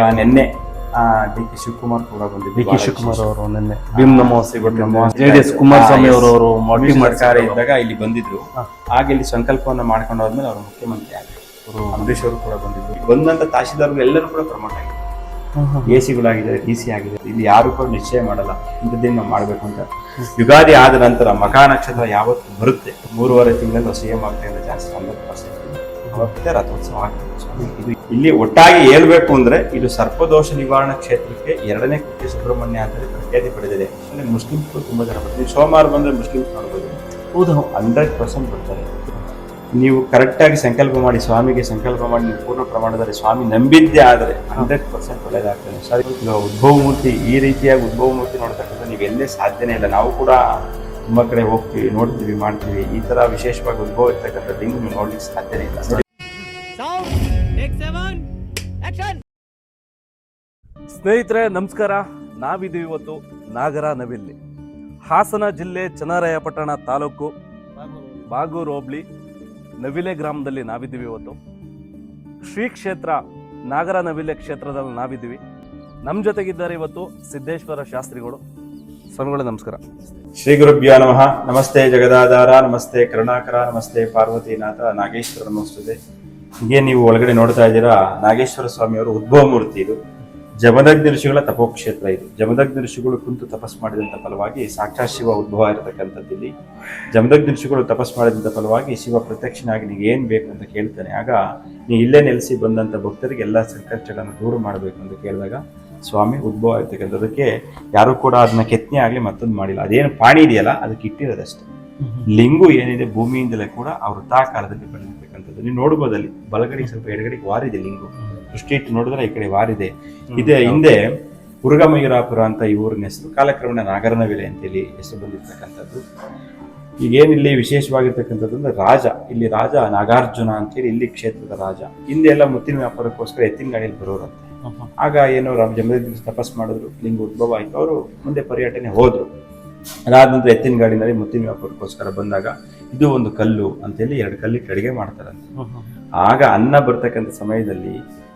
ಆ, ನಿನ್ನೆ D K Shivakumar ಕೂಡ ಬಂದಿದ್ದು ಡಿ ಕೆ ಶಿವಕುಮಾರ್ ಅವರು ನಿನ್ನೆ ಭೀಮ್ ನಮೋಸಿ. ಜೆ ಡಿ ಎಸ್ ಕುಮಾರಸ್ವಾಮಿ ಅವರು ಮೋಟಿ ಸರ್ಕಾರ ಇದ್ದಾಗ ಇಲ್ಲಿ ಬಂದಿದ್ರು. ಹಾಗೆ ಆಗ ಇಲ್ಲಿ ಸಂಕಲ್ಪವನ್ನ ಮಾಡ್ಕೊಂಡು ಹೋದ್ಮೇಲೆ ಅವರು ಮುಖ್ಯಮಂತ್ರಿ ಆಗಿ ಅವರು ಅಂಬರೀಶ್ ಅವರು ಕೂಡ ಬಂದಿದ್ರು. ಬಂದಂತ ತಹಶೀಲ್ದಾರ್ ಎಲ್ಲರೂ ಕೂಡ ಪ್ರಮೋಟ್ ಆಗಿದ್ರು ಎ ಸಿಗಳಾಗಿದೆ ಡಿ ಸಿ ಆಗಿದೆ ಇಲ್ಲಿ ಯಾರು ಕೂಡ ನಿಶ್ಚಯ ಮಾಡಲ್ಲ. ಇಂಥದ್ದೇನು ನಾವು ಮಾಡಬೇಕು ಅಂತ. ಯುಗಾದಿ ಆದ ನಂತರ ಮಕಾ ನಕ್ಷತ್ರ ಯಾವತ್ತು ಬರುತ್ತೆ? ಮೂರುವರೆ ತಿಂಗಳಲ್ಲಿ ಸಿ ಎಂ ಆಗ್ತಾ ಅಂತ ಜಾಸ್ತಿ ಹಂಡ್ರೆಡ್ ಪರ್ಸೆಂಟ್ ಅವತ್ತೇ ರಥೋತ್ಸವ ಆಗ್ತದೆ ಇಲ್ಲಿ ಒಟ್ಟಾಗಿ ಹೇಳ್ಬೇಕು ಅಂದ್ರೆ ಇದು ಸರ್ಪದೋಷ ನಿವಾರಣಾ ಕ್ಷೇತ್ರಕ್ಕೆ ಎರಡನೇ ಕುಕ್ಕೆ ಸುಬ್ರಹ್ಮಣ್ಯ ಅಂತ ಪ್ರಖ್ಯಾತಿ ಪಡೆದಿದೆ. ಅಂದ್ರೆ ಮುಸ್ಲಿಮ್ಸ್ಗಳು ತುಂಬಾ ಜನ ಬರ್ತಾರೆ. ಸೋಮವಾರ ಬಂದ್ರೆ ಮುಸ್ಲಿಮ್ಸ್ ನೋಡ್ಬೋದು. ಹೌದು ಹಂಡ್ರೆಡ್ ಪರ್ಸೆಂಟ್ ಬರ್ತಾರೆ. ನೀವು ಕರೆಕ್ಟಾಗಿ ಸಂಕಲ್ಪ ಮಾಡಿ, ಸ್ವಾಮಿಗೆ ಸಂಕಲ್ಪ ಮಾಡಿ, ನೀವು ಪೂರ್ಣ ಪ್ರಮಾಣದಲ್ಲಿ ಸ್ವಾಮಿ ನಂಬಿದ್ದೆ ಆದರೆ ಹಂಡ್ರೆಡ್ ಪರ್ಸೆಂಟ್ ಒಳ್ಳೇದಾಗ್ತದೆ. ಸರ್ ಉದ್ಭವ ಮೂರ್ತಿ ಈ ರೀತಿಯಾಗಿ ಉದ್ಭವ ಮೂರ್ತಿ ನೋಡ್ತಕ್ಕಂಥ ನೀವು ಎಲ್ಲೇ ಸಾಧ್ಯನೇ ಇಲ್ಲ. ನಾವು ಕೂಡ ತುಂಬ ಕಡೆ ಹೋಗ್ತೀವಿ, ನೋಡ್ತೀವಿ, ಮಾಡ್ತೀವಿ. ಈ ತರ ವಿಶೇಷವಾಗಿ ಉದ್ಭವ ಇರ್ತಕ್ಕಂಥ ಲಿಂಗ ನೀವು ನೋಡ್ಲಿಕ್ಕೆ ಸಾಧ್ಯನೇ ಇಲ್ಲ! ಸ್ನೇಹಿತರೆ, ನಮಸ್ಕಾರ. ನಾವಿದ್ದೀವಿ ಇವತ್ತು ನಾಗರ ನವಿಲ್ಲಿ ಹಾಸನ ಜಿಲ್ಲೆ ಚನ್ನರಾಯಪಟ್ಟಣ ತಾಲೂಕು, ಬಾಗೂರು ಹೋಬಳಿ, ನವಿಲೆ ಗ್ರಾಮದಲ್ಲಿ ನಾವಿದ್ದೀವಿ ಇವತ್ತು. ಶ್ರೀ ಕ್ಷೇತ್ರ, ನಾಗರ ನವಿಲೆ ಕ್ಷೇತ್ರದಲ್ಲಿ ನಾವಿದ್ದೀವಿ. ನಮ್ಮ ಜೊತೆಗಿದ್ದಾರೆ ಇವತ್ತು ಸಿದ್ದೇಶ್ವರ ಶಾಸ್ತ್ರಿಗಳು. ಸ್ವಾಮಿಗಳೇ, ನಮಸ್ಕಾರ. ಶ್ರೀ ಗುರುಭ್ಯೋ ನಮಃ. ನಮಸ್ತೆ ಜಗದಾಧಾರ, ನಮಸ್ತೆ ಕರುಣಾಕರ, ನಮಸ್ತೆ ಪಾರ್ವತಿನಾಥ, ನಾಗೇಶ್ವರ ನಮಸ್ತುತೆ ಹೀಗೆ ನೀವು ಒಳಗಡೆ ನೋಡ್ತಾ ಇದ್ದೀರಾ, ನಾಗೇಶ್ವರ ಸ್ವಾಮಿಯವರು ಉದ್ಭವ ಮೂರ್ತಿ ಇದು. ಜಮದಗ್ನಿ ಋಷಿಗಳ ತಪೋಕ್ಷೇತ್ರ ಇದು. ಜಮದಗ್ನಿ ಋಷಿಗಳು ಕುಂತು ತಪಸ್ ಮಾಡಿದಂತ ಫಲವಾಗಿ ಸಾಕ್ಷಾತ್ ಶಿವ ಉದ್ಭವ ಇರತಕ್ಕಂಥದ್ದು ಇಲ್ಲಿ. ಜಮದಗ್ನಿ ಋಷಿಗಳು ತಪಸ್ ಮಾಡಿದಂತ ಫಲವಾಗಿ ಶಿವ ಪ್ರತ್ಯಕ್ಷನಾಗಿ ನಿನಗೆ ಏನು ಬೇಕು ಅಂತ ಕೇಳ್ತಾನೆ. ಆಗ ನೀ ಇಲ್ಲೇ ನೆಲೆಸಿ ಬಂದಂತ ಭಕ್ತರಿಗೆ ಎಲ್ಲ ಸಂಕಷ್ಟಗಳನ್ನು ದೂರ ಮಾಡಬೇಕು ಅಂತ ಕೇಳಿದಾಗ ಸ್ವಾಮಿ ಉದ್ಭವ ಇರ್ತಕ್ಕಂಥದಕ್ಕೆ ಯಾರು ಕೂಡ ಅದನ್ನ ಕೆತ್ತನೆ ಆಗ್ಲಿ ಮತ್ತೊಂದು ಮಾಡಿಲ್ಲ. ಅದೇನು ಪಾಣಿ ಇದೆಯಲ್ಲ ಅದಕ್ಕೆ ಇಟ್ಟಿರೋದಷ್ಟೇ. ಲಿಂಗು ಏನಿದೆ ಭೂಮಿಯಿಂದಲೇ ಕೂಡ ಆ ಕಾಲದಲ್ಲಿ ಬೆಳೆದಿರ್ತಕ್ಕಂಥದ್ದು. ನೀವು ನೋಡ್ಬೋದಲ್ಲಿ ಬಲಗಡೆ ಸ್ವಲ್ಪ ಎಡಗಡೆಗೆ ವಾರಿದೆ ಲಿಂಗು. ದೃಷ್ಟಿ ಇಟ್ಟು ನೋಡಿದ್ರೆ ಈ ಕಡೆ ವಾರಿದೆ. ಇದೆ ಹಿಂದೆ. ಉರುಗಮಯೂರಾಪುರ ಅಂತ ಈ ಊರಿನ ಹೆಸರು ಕಾಲಕ್ರಮೇಣ ನಾಗರನವಿಲೆ ಅಂತೇಳಿ ಹೆಸರು ಬಂದಿರ್ತಕ್ಕಂಥದ್ದು. ಈಗೇನಿಲ್ಲಿ ವಿಶೇಷವಾಗಿರ್ತಕ್ಕಂಥದ್ದು ಅಂದ್ರೆ ರಾಜ. ಇಲ್ಲಿ ರಾಜ ನಾಗಾರ್ಜುನ ಅಂತೇಳಿ ಇಲ್ಲಿ ಕ್ಷೇತ್ರದ ರಾಜ. ಹಿಂದೆ ಎಲ್ಲ ಮುತ್ತಿನ ವ್ಯಾಪಾರಕ್ಕೋಸ್ಕರ ಎತ್ತಿನ ಗಾಡಿಯಲ್ಲಿ ಬರೋರಂತೆ. ಆಗ ಏನೋ ರಾಮ ಜಮದಗ್ನಿ ತಪಸ್ ಮಾಡಿದ್ರು ಲಿಂಗ ಉದ್ಭವ ಆಯ್ತು. ಅವರು ಮುಂದೆ ಪರ್ಯಟನೆ ಹೋದ್ರು. ಅದಾದ ನಂತರ ಎತ್ತಿನ ಗಾಡಿನಲ್ಲಿ ಮುತ್ತಿನ ವ್ಯಾಪಾರಕ್ಕೋಸ್ಕರ ಬಂದಾಗ ಇದು ಒಂದು ಕಲ್ಲು ಅಂತೇಳಿ ಎರಡು ಕಲ್ಲಿ ಕಡಿಗೆ ಮಾಡ್ತಾರಂತೆ ಆಗ ಅನ್ನ ಬರ್ತಕ್ಕಂಥ ಸಮಯದಲ್ಲಿ